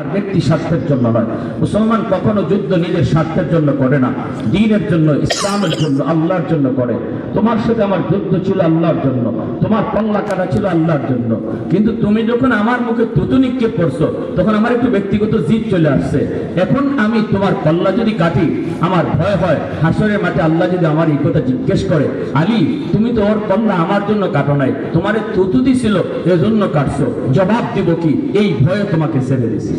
আর ব্যক্তি স্বার্থের জন্য নয়। মুসলমান কখনো যুদ্ধ নিজের স্বার্থের জন্য করে না, দিনের জন্য, ইসলামের জন্য, আল্লাহর জন্য করে। তোমার সাথে আমার যুদ্ধ ছিল আল্লাহর জন্য, তোমার পল্লা কাটা ছিল আল্লাহর জন্য। কিন্তু তুমি যখন আমার মুখে তখন আমার একটু ব্যক্তিগত জিদ চলে আসছে। এখন আমি তোমার পল্লা যদি কাটি, আমার ভয় হয়, হাসরের মাঠে আল্লাহ যদি আমার এই কথা জিজ্ঞেস করে, আলী, তুমি তো ওর পল্লা আমার জন্য কাটো নাই, তোমার তুতু দিছিল এজন্য কাটছো। জবাব দিব কি? এই ভয়ে তোমাকে ছেড়ে দিছি।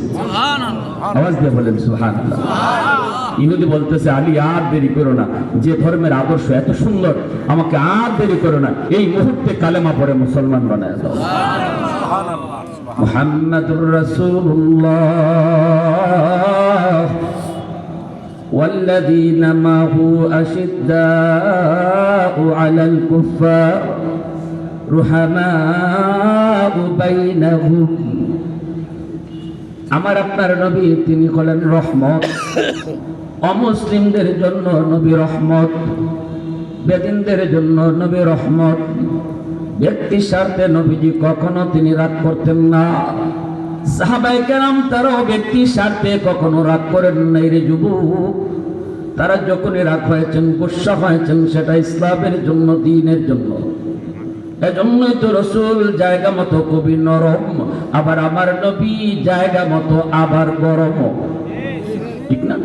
আওয়াজ দিয়ে বলেন সুহান ইহুদি বলতেছে আলী আর দেরি করো না যে ধর্মের আদর্শ এত সুন্দর আমাকে আর দেরি করো না এই মুহূর্তে কালেমা পড়ে মুসলমান বানায় দাও মুহাম্মাদুর রাসূলুল্লাহ والذين معه أشداء على الكفار رحماء بينهم আমার আপনার নবী, তিনি হলেন রহমত। অমুসলিমদের জন্য নবী রহমত। বেদিনদের জন্য নবী রহমত। ব্যক্তি স্বার্থে নবীজি কখনো তিনি রাগ করতেন না। সাহাবাই কেরাম তারাও ব্যক্তি স্বার্থে কখনো রাগ করেন নাই রে যুবক। তারা যখনই রাগ হয়েছেন, গুসা হয়েছেন, সেটা ইসলামের জন্য, দিনের জন্য। এজন্যই তো রসুল জায়গা মতো কবি নরম, আবার আমার নবী জায়গা মতো আবার গরম। ঠিক না?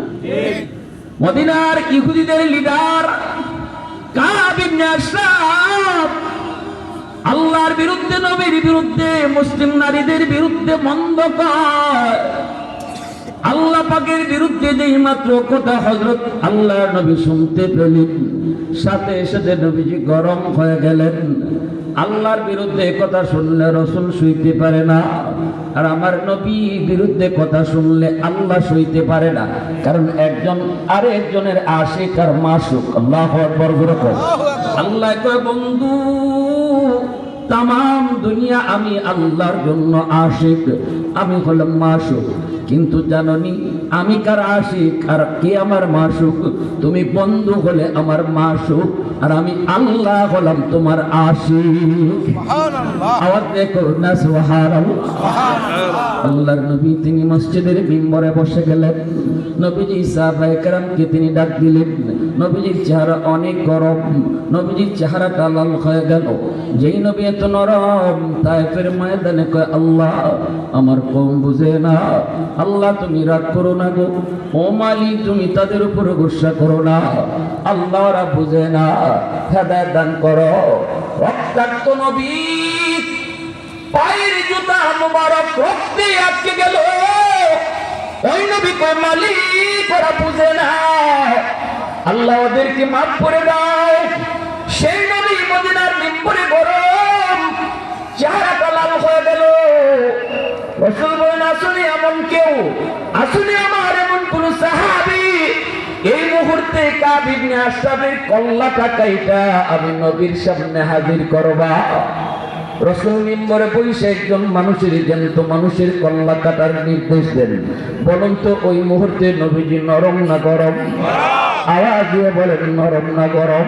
মদিনার ইহুদিদের লিডার আল্লাহর বিরুদ্ধে, নবীর বিরুদ্ধে, মুসলিম নারীদের বিরুদ্ধে মন্দ আল্লাহ পাকের বিরুদ্ধে যেই মাত্র কথা হজরত আল্লাহ নবী শুনতে পেলেন, সাথে সাথে নবীজি গরম হয়ে গেলেন। আল্লাহর বিরুদ্ধে কথা শুনলে রসুল শুইতে পারে না আর আমার নবী বিরুদ্ধে কথা শুনলে আল্লাহ সইতে পারে না। কারণ একজন আরেকজনের আশিক আর মাসুক আল্লাহ আল্লাহ কয় বন্ধু তাম দুনিয়া আমি আল্লাহর জন্য আশিক আমি হলাম মাসুক। কিন্তু জাননি আমি কার আশিক? আর কে আমার মাসুক? তুমি বন্ধু হলে আমার মাসুক। আর আমি আল্লাহ হলাম তোমার আশিক। আওয়াজ দেখো না আল্লাহর নবী তিনি মসজিদের মিম্বরে বসে গেলেন। নবীজি সাহাবায়ে কেরামকে তিনি ডাক দিলেন। নবীজির চেহারা অনেক গরম। নবীজির চেহারাটা লাল হয়ে গেল। যেই নবী এত নরম তাইফের ময়দানে কয়, আল্লাহ, আমার কম বুঝে না। আল্লাহ, তুমি রাগ করো না গো। ও মালিক, তুমি তাদের উপর গুসা করো না। আল্লাহ, ওরা বুঝে না। হেদায়ত দান করো। রক্তাক্ত নবী, পায়ের জুতা মুবারক রক্তে আটকে গেল। ওই নবী কয় ওরা বুঝে না। আল্লাহ ওদেরকে মাফ করে দাও। সেই নবী মদিনার মিম্বরে গরম চেহারাটা লাল হয়ে গেল। রসুল বলেন, আসুনি এমন কেউ, আসুনি আমার এমন কোন সাহাবি। এই মুহূর্তে কাবিবনে আশরাফের কল্লাটা কাইটা আমি নবীর সামনে হাজির করবা। রসুল মিম্বরে বসে একজন মানুষের জ্যান্ত মানুষের কল্লা কাটার নির্দেশ দেন। বলুন তো, ওই মুহূর্তে নবীজি নরম না গরম? আওয়াজ দিয়ে বলেন, নরম না গরম?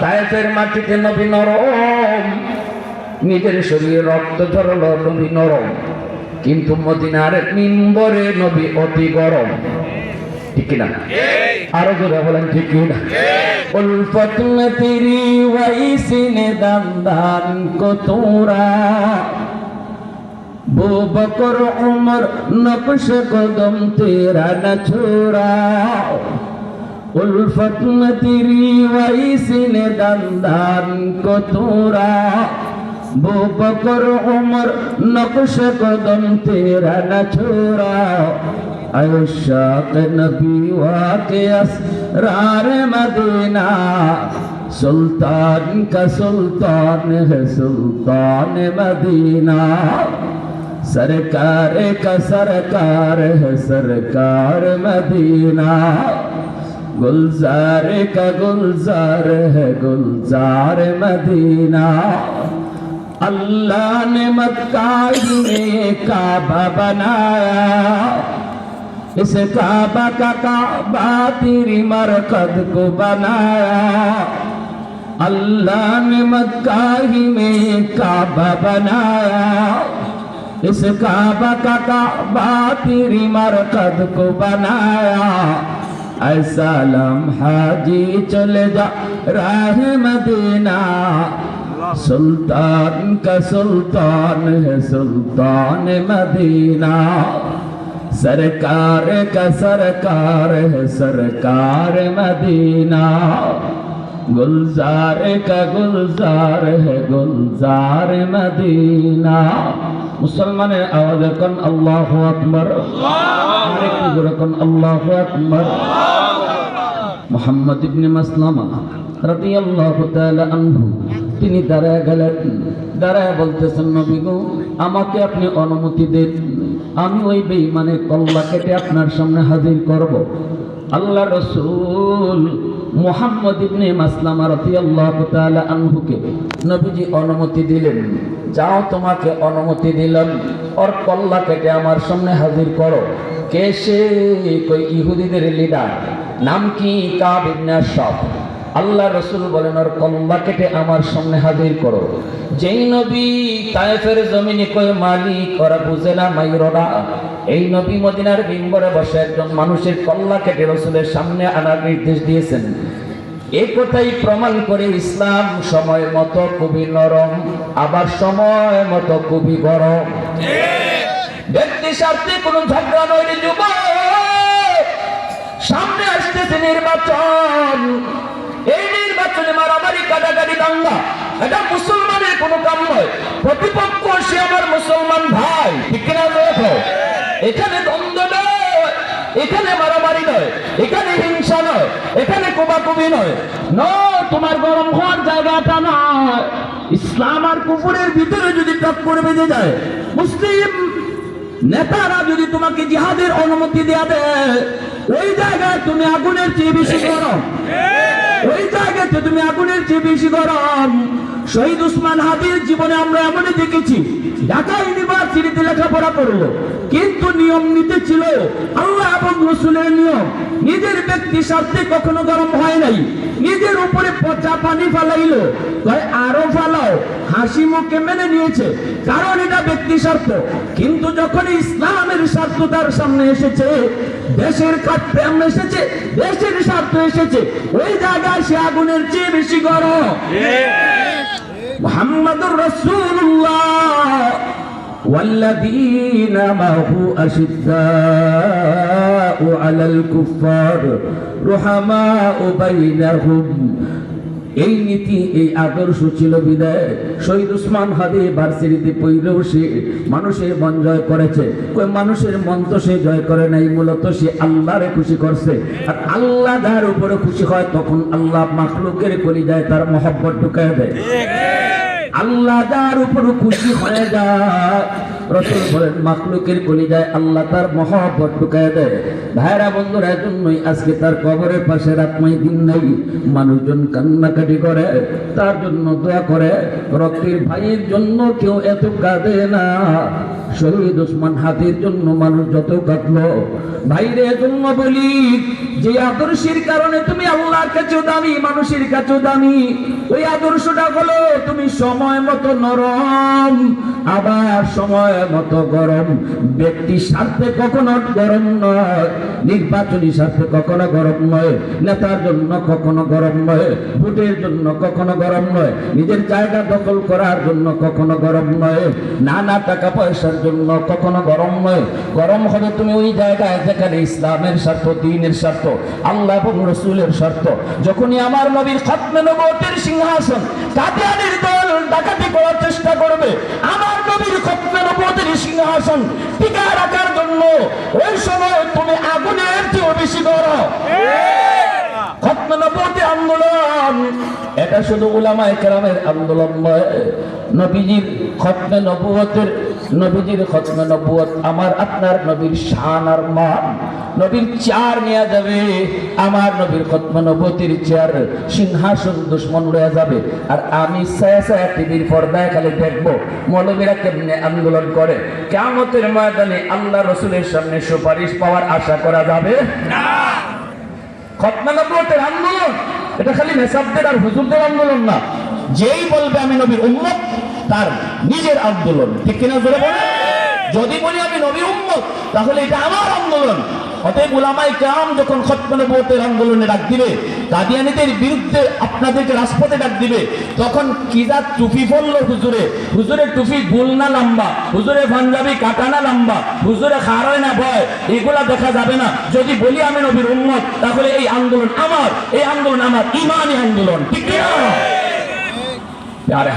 তায়েফের মাটিতে নবী নরম। নিজের শরীরে রক্ত ধরল নবী নরম। কিন্তু মদিনার মিম্বরে নবী অতি গরম। ঠিক না আরও জোরে বলেন, ঠিক না উলফত মে তেরি ওয়াইসিনে দান্দান কো তোরা বকর উমর নকশ কদম তেরা না ছোড়া উলফত নতিরি ওয়াইসিনে দান দান কতুরা? বো বকর উমর নকশ কদম তেরা না ছোরা আয়ুষাক নবী ওয়াকে আসরার মদিনা। سلطان کا سلطان ہے سلطان مدینہ سرکار کا سرکار ہے سرکار مدینہ गुलजार का गुलजार है गुलजार मदीना। अल्लाह ने मक्का में काबा बनाया। इस काबा का काबा तेरी मरकद को बनाया। अल्लाह ने मक्का ही में काबा बनाया। इस काबा का काबा तेरी मरकद को बनाया। ऐसा लम्हा जी चले जा राह मदीना। सुल्तान का सुल्तान है, सुल्तान मदीना। सरकार का सरकार है, सरकार मदीना। गुलजार का गुलजार है, गुलजार मदीना। মুসলমানের আওয়াজ এখন আল্লাহ আকবর। এখন আল্লাহ আকবর। মোহাম্মদ ইবনে মাসলামা রাদিয়াল্লাহু তাআলা আনহু, তিনি দাঁড়ায় গেলেন। দাঁড়ায় বলতেছেন, নবী গো, আমাকে আপনি অনুমতি দেন। আমি ওই বেঈমানের কল্লা কেটে আপনার সামনে হাজির করব। আল্লাহ রসুল মোহাম্মদ ইবনে মাসলামা রাদিয়াল্লাহু তাআলা আনহুকে নবীজি অনুমতি দিলেন। যাও, তোমাকে অনুমতি দিলাম। ওর কল্লা কেটে আমার সামনে হাজির করো। কে সে? কই ইহুদিদের লিডার নাম কি? কাব ইবনে আল্লাহ রসুল বলেন, ওর কল্লা কেটে আমার সামনে হাজির করো। যেই নবী তায়েফের জমিনে কই মালিক, ওরা বুঝে না মাইররা। এই নবী মদিনার বিম্বরে বসে একজন মানুষের কল্লা কেটে রসুলের সামনে আনার নির্দেশ দিয়েছেন। এই কথাই প্রমাণ করে ইসলাম সময় মতো খুবই নরম, আবার সময় মতো খুবই গরম। ব্যক্তি স্বার্থে কোনো ঝগড়া নয় রে যুবক, সামনে আসতেছে নির্বাচন। এই নির্বাচনে মারামারি, কাটাকাটি, দাঙ্গা, এটা মুসলমানের কোনো কাম নয়। প্রতিপক্ষ সে আমার মুসলমান ভাই। ঠিক কিনা দেখো এখানে দ্বন্দ্ব নয় এখানে মারামারি নয় এখানে হিংসা নয় এখানে কোবাকুবি নয়। ন তোমার গরম হওয়ার জায়গাটা নয় ইসলাম আর কুকুরের ভিতরে যদি টক্কর বেঁধে যায় মুসলিম নেতারা যদি তোমাকে জিহাদের অনুমতি দেয়া দেয় ওই জায়গায় তুমি আগুনের চেয়ে বেশি গরম। ওই জায়গাতে তুমি আগুনের চেয়ে বেশি গরম। শহীদ উসমান হাদির জীবনে আমরা এমনই দেখেছি, ঢাকা ইউনিভার্সিটিতে লেখাপড়া করল, কিন্তু নিয়ম নিতে ছিল আল্লাহ এবং রসুলের নিয়ম। নিজের ব্যক্তি স্বার্থে কখনো গরম হয় নাই। নিজের উপরে পচা পানি ফালাইলো। আরও ফালাও। হাসি মুখে মেনে নিয়েছে। কারণ এটা ব্যক্তি স্বার্থ। কিন্তু যখন ইসলামের স্বার্থ তার সামনে এসেছে দেশের প্রেম এসেছে দেশের স্বার্থ এসেছে। ওই জায়গায় সে আগুনের চেয়ে বেশি গরম। মোহাম্মদুর রসুল্লাহ والذين معه أشداء على الكفار رحماء بينهم এই নীতি এই আদর্শ ছিল বিদায় শহীদ উসমান হাদি ভার্সিটিতে পইলেও সে মানুষের মন জয় করেছে কই মানুষের মন তো সে জয় করে নাই মূলত সে আল্লাহরে খুশি করছে আর আল্লাহ যার উপরে খুশি হয় তখন আল্লাহ মাখলুকের কলিজায় তার মহব্বত ঢুকায় দেয় আল্লাহ যার উপর খুশি হয়ে যায় রসুল বলেন মাকলুকের কলিজায় আল্লাহ তার মহব্বত ঢুকায় দেয়। ভাইরা, বন্ধুরা জন্যই আজকে তার কবরের পাশে রাতমাই দিন নাই মানুষজন কান্নাকাটি করে, তার জন্য দোয়া করে। রক্তের ভাইয়ের জন্য কেউ এত কাঁদে না। শহীদ ওসমান হাতির জন্য মানুষ যত ভাইরে বলি, যে আদর্শের কারণে তুমি আল্লাহর কাছেও দামি, মানুষের কাছেও দামি, ওই আদর্শটা হলো তুমি সময় মতো নরম, আবার সময় মতো গরম। ব্যক্তি স্বার্থে কখনো গরম নয়, নির্বাচনী স্বার্থে কখনো গরম নয়, নেতার জন্য কখনো গরম নয়, ভোটের জন্য কখনো গরম নয়, নিজের জায়গা দখল করার জন্য কখনো গরম নয়, নানা টাকা পয়সার জন্য কখনো গরম নয়। গরম হবে তুমি ওই জায়গায় যেখানে ইসলামের স্বার্থ, দিনের স্বার্থ, আল্লাহ এবং রসুলের স্বার্থ। যখনই আমার নবীর খতমে নবতের সিংহাসন, কাদিয়ানির দল ডাকাতি করার চেষ্টা করবে, আমার উপর নবতের সিংহাসন টিকা রাখার জন্য ওই সময় তুমি আগুনের চেয়েও বেশি করো আন্দোলন। এটা শুধু উলামায়ে কেরামের আন্দোলন নয়, নবীজির খতমে নবুয়তের নবীজির খতমে নবুয়ত, আমার আপনার নবীর শান আর মান। নবীর চার নেওয়া যাবে, আমার নবীর খতমে চেয়ার সিংহাসন দুশ্মন লয়ে যাবে। আর আমি ছায়া ছায়া টিভির পর্দায় খালি দেখব, মৌলবীরা কেমনে আন্দোলন করে। কেমতের ময়দানে আল্লাহ রসুলের সামনে সুপারিশ পাওয়ার আশা করা যাবে? খতমে নবুয়তের আন্দোলন, এটা খালি মেসাবদের আর হুজুরদের আন্দোলন না। যেই বলবে আমি নবীর উম্মত তার নিজের আন্দোলন। ঠিক কিনা জোরে বলে যদি বলি আমি নবীর উম্মত তাহলে এটা আমার আন্দোলন। অতএব উলামাই কাম যখন আন্দোলনে ডাক দিবে কাদিয়ানীদের বিরুদ্ধে আপনাদেরকে রাজপথে ডাক দিবে তখন টুপি পরলো হুজুরে? হুজুরের টুপি গোল না লম্বা? হুজুরে পাঞ্জাবি কাটা না লম্বা? হুজুরে খাড়ায় না ভয়? এগুলা দেখা যাবে না। যদি বলি আমি নবীর উম্মত তাহলে এই আন্দোলন আমার এই আন্দোলন আমার ইমানি আন্দোলন। ঠিক না